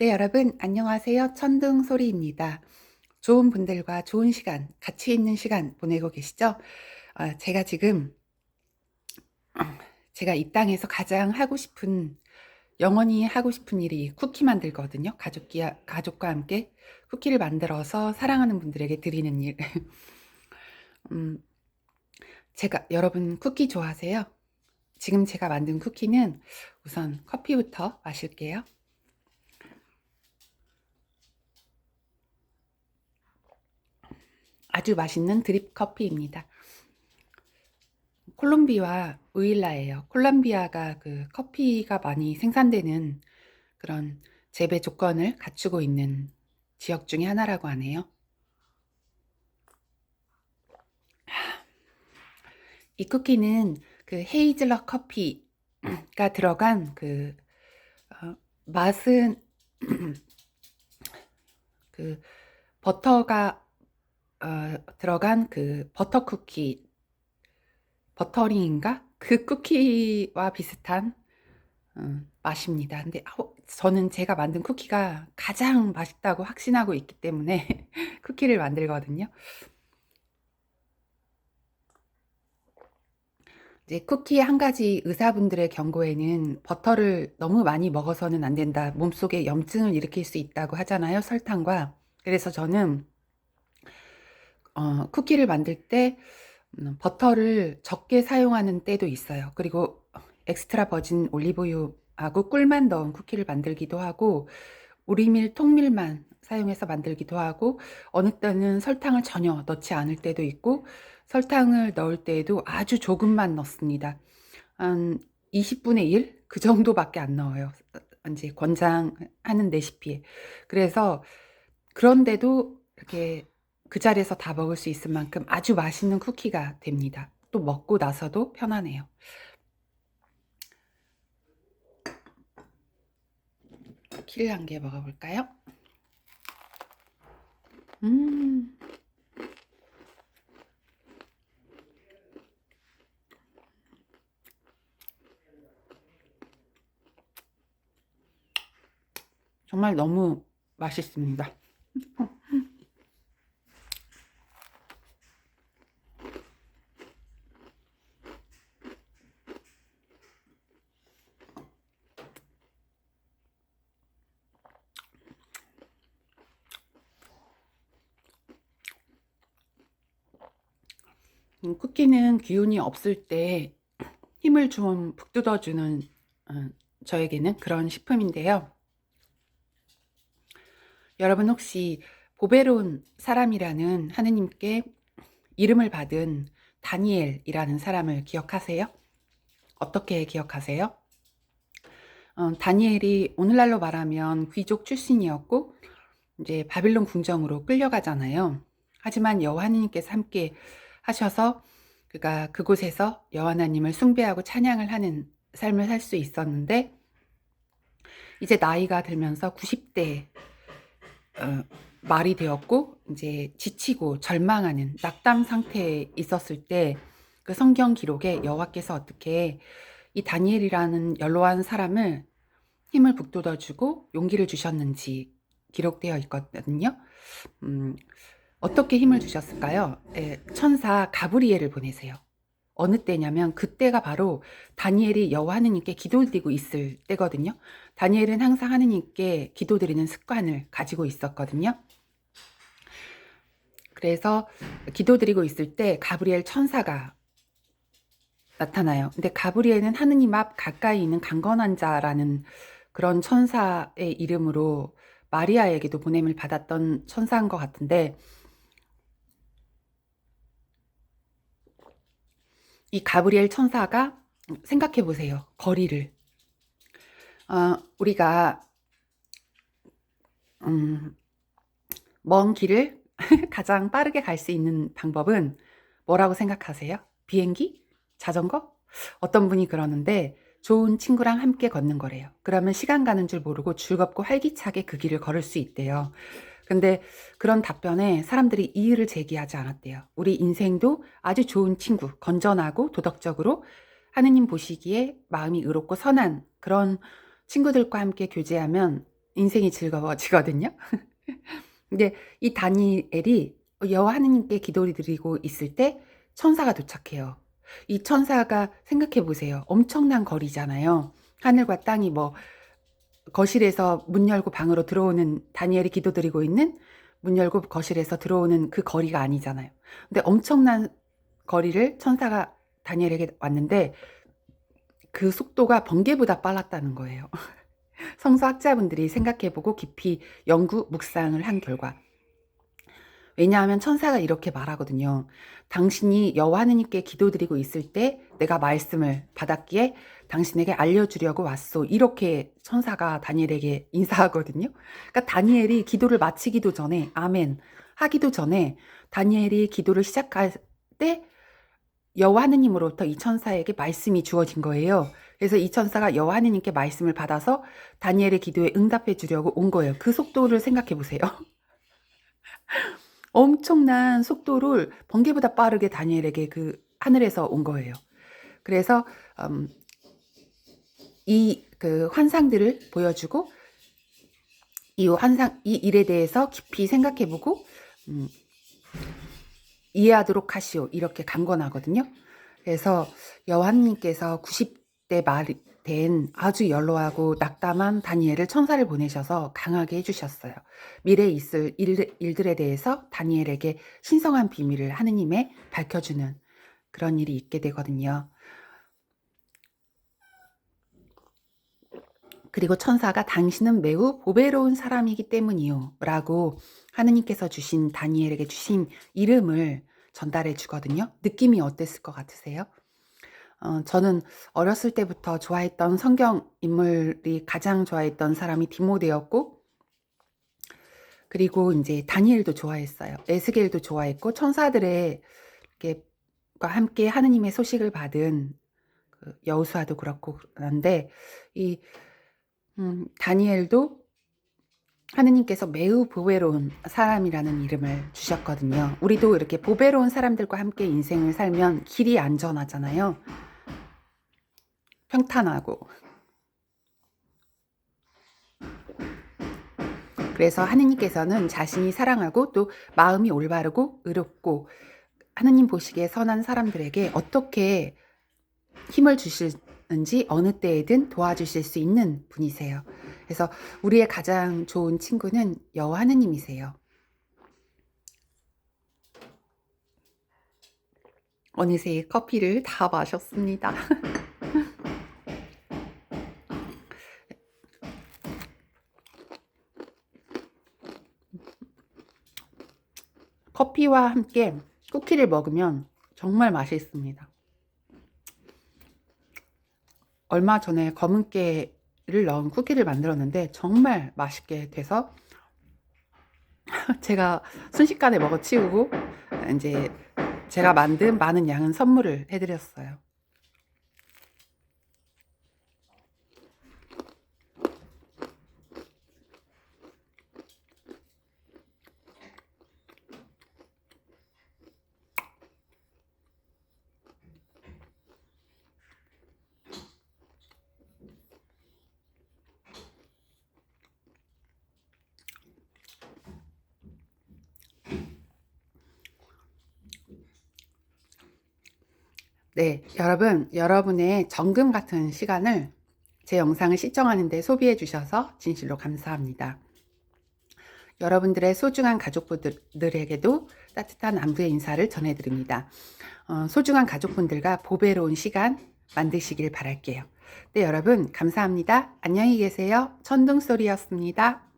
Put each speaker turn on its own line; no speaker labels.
네, 여러분, 안녕하세요. 천둥 소리입니다. 좋은 분들과 좋은 시간, 가치 있는 시간 보내고 계시죠? 어, 제가 지금, 제가 이 땅에서 가장 하고 싶은, 영원히 하고 싶은 일이 쿠키 만들거든요. 가족기, 가족과 함께 쿠키를 만들어서 사랑하는 분들에게 드리는 일. 음, 제가, 여러분 쿠키 좋아하세요? 지금 제가 만든 쿠키는 우선 커피부터 마실게요. 아주 맛있는 드립 커피입니다. 콜롬비아 우일라예요. 콜롬비아가 그 커피가 많이 생산되는 그런 재배 조건을 갖추고 있는 지역 중에 하나라고 하네요. 이 쿠키는 그 헤이즐넛 커피가 들어간 그 어, 맛은 그 버터가 어, 들어간 그 버터 쿠키, 버터링인가? 그 쿠키와 비슷한 음, 맛입니다. 근데 어, 저는 제가 만든 쿠키가 가장 맛있다고 확신하고 있기 때문에 쿠키를 만들거든요. 이제 쿠키 한 가지 의사분들의 경고에는 버터를 너무 많이 먹어서는 안 된다. 몸속에 염증을 일으킬 수 있다고 하잖아요. 설탕과. 그래서 저는 어, 쿠키를 만들 때 음, 버터를 적게 사용하는 때도 있어요. 그리고 엑스트라 버진 올리브유하고 꿀만 넣은 쿠키를 만들기도 하고 우리밀, 통밀만 사용해서 만들기도 하고 어느 때는 설탕을 전혀 넣지 않을 때도 있고 설탕을 넣을 때에도 아주 조금만 넣습니다. 한 20분의 1? 그 정도밖에 안 넣어요. 이제 권장하는 레시피에. 그래서 그런데도 이렇게 그 자리에서 다 먹을 수 있을 만큼 아주 맛있는 쿠키가 됩니다. 또 먹고 나서도 편하네요. 키를 한 개 먹어볼까요? 음. 정말 너무 맛있습니다. 음, 쿠키는 기운이 없을 때 힘을 좀 북돋아주는 어, 저에게는 그런 식품인데요. 여러분 혹시 보베론 사람이라는 하느님께 이름을 받은 다니엘이라는 사람을 기억하세요? 어떻게 기억하세요? 어, 다니엘이 오늘날로 말하면 귀족 출신이었고 이제 바빌론 궁정으로 끌려가잖아요. 하지만 여호와 하느님께서 함께 하셔서 그가 그곳에서 여호와 하나님을 숭배하고 찬양을 하는 삶을 살 수 있었는데 이제 나이가 들면서 90대 어, 말이 되었고 이제 지치고 절망하는 낙담 상태에 있었을 때 그 성경 기록에 여호와께서 어떻게 이 다니엘이라는 연로한 사람을 힘을 북돋아주고 용기를 주셨는지 기록되어 있거든요. 음, 어떻게 힘을 주셨을까요? 예, 천사 가브리엘을 보내세요. 어느 때냐면 그때가 바로 다니엘이 여호와 하느님께 기도드리고 있을 때거든요. 다니엘은 항상 하느님께 기도드리는 습관을 가지고 있었거든요. 그래서 기도드리고 있을 때 가브리엘 천사가 나타나요. 근데 가브리엘은 하느님 앞 가까이 있는 강건한 자라는 그런 천사의 이름으로 마리아에게도 보냄을 받았던 천사인 것 같은데 이 가브리엘 천사가 생각해 보세요. 거리를. 어, 우리가 음, 먼 길을 가장 빠르게 갈 수 있는 방법은 뭐라고 생각하세요? 비행기? 자전거? 어떤 분이 그러는데 좋은 친구랑 함께 걷는 거래요. 그러면 시간 가는 줄 모르고 즐겁고 활기차게 그 길을 걸을 수 있대요. 근데 그런 답변에 사람들이 이의를 제기하지 않았대요. 우리 인생도 아주 좋은 친구, 건전하고 도덕적으로 하느님 보시기에 마음이 의롭고 선한 그런 친구들과 함께 교제하면 인생이 즐거워지거든요. 근데 이 다니엘이 여호와 하느님께 기도를 드리고 있을 때 천사가 도착해요. 이 천사가 생각해 보세요. 엄청난 거리잖아요. 하늘과 땅이 뭐 거실에서 문 열고 방으로 들어오는 다니엘이 기도드리고 있는 문 열고 거실에서 들어오는 그 거리가 아니잖아요. 근데 엄청난 거리를 천사가 다니엘에게 왔는데 그 속도가 번개보다 빨랐다는 거예요. 성서학자분들이 생각해보고 깊이 연구, 묵상을 한 결과. 왜냐하면 천사가 이렇게 말하거든요. 당신이 여호와 하느님께 기도드리고 있을 때 내가 말씀을 받았기에 당신에게 알려주려고 왔소. 이렇게 천사가 다니엘에게 인사하거든요. 그러니까 다니엘이 기도를 마치기도 전에 아멘 하기도 전에 다니엘이 기도를 시작할 때 여호와 하느님으로부터 이 천사에게 말씀이 주어진 거예요. 그래서 이 천사가 여호와 하느님께 말씀을 받아서 다니엘의 기도에 응답해 주려고 온 거예요. 그 속도를 생각해 보세요. 엄청난 속도를 번개보다 빠르게 다니엘에게 그 하늘에서 온 거예요. 그래서 음, 이그 환상들을 보여주고 이 환상 이 일에 대해서 깊이 생각해보고 음, 이해하도록 하시오 이렇게 강권하거든요. 그래서 여호와님께서 90대 말이 된 아주 연로하고 낙담한 다니엘을 천사를 보내셔서 강하게 해주셨어요. 미래에 있을 일, 일들에 대해서 다니엘에게 신성한 비밀을 하느님에 밝혀주는 그런 일이 있게 되거든요. 그리고 천사가 당신은 매우 보배로운 사람이기 때문이요. 라고 하느님께서 주신 다니엘에게 주신 이름을 전달해 주거든요. 느낌이 어땠을 것 같으세요? 어, 저는 어렸을 때부터 좋아했던 성경 인물이 가장 좋아했던 사람이 디모데였고, 그리고 이제 다니엘도 좋아했어요. 에스겔도 좋아했고, 천사들의 이렇게 함께 하느님의 소식을 받은 그 여우수아도 그렇고 그런데 이 음, 다니엘도 하느님께서 매우 보배로운 사람이라는 이름을 주셨거든요. 우리도 이렇게 보배로운 사람들과 함께 인생을 살면 길이 안전하잖아요. 평탄하고. 그래서 하느님께서는 자신이 사랑하고 또 마음이 올바르고 의롭고 하느님 보시기에 선한 사람들에게 어떻게 힘을 주시는지 어느 때에든 도와주실 수 있는 분이세요. 그래서 우리의 가장 좋은 친구는 여호와 하느님이세요. 어느새 커피를 다 마셨습니다. 커피와 함께 쿠키를 먹으면 정말 맛있습니다. 얼마 전에 검은깨를 넣은 쿠키를 만들었는데 정말 맛있게 돼서 제가 순식간에 먹어 치우고 이제 제가 만든 많은 양은 선물을 해드렸어요. 네, 여러분, 여러분의 정금 같은 시간을 제 영상을 시청하는데 소비해 주셔서 진실로 감사합니다. 여러분들의 소중한 가족분들에게도 따뜻한 안부의 인사를 전해드립니다. 어, 소중한 가족분들과 보배로운 시간 만드시길 바랄게요. 네, 여러분, 감사합니다. 안녕히 계세요. 천둥소리였습니다.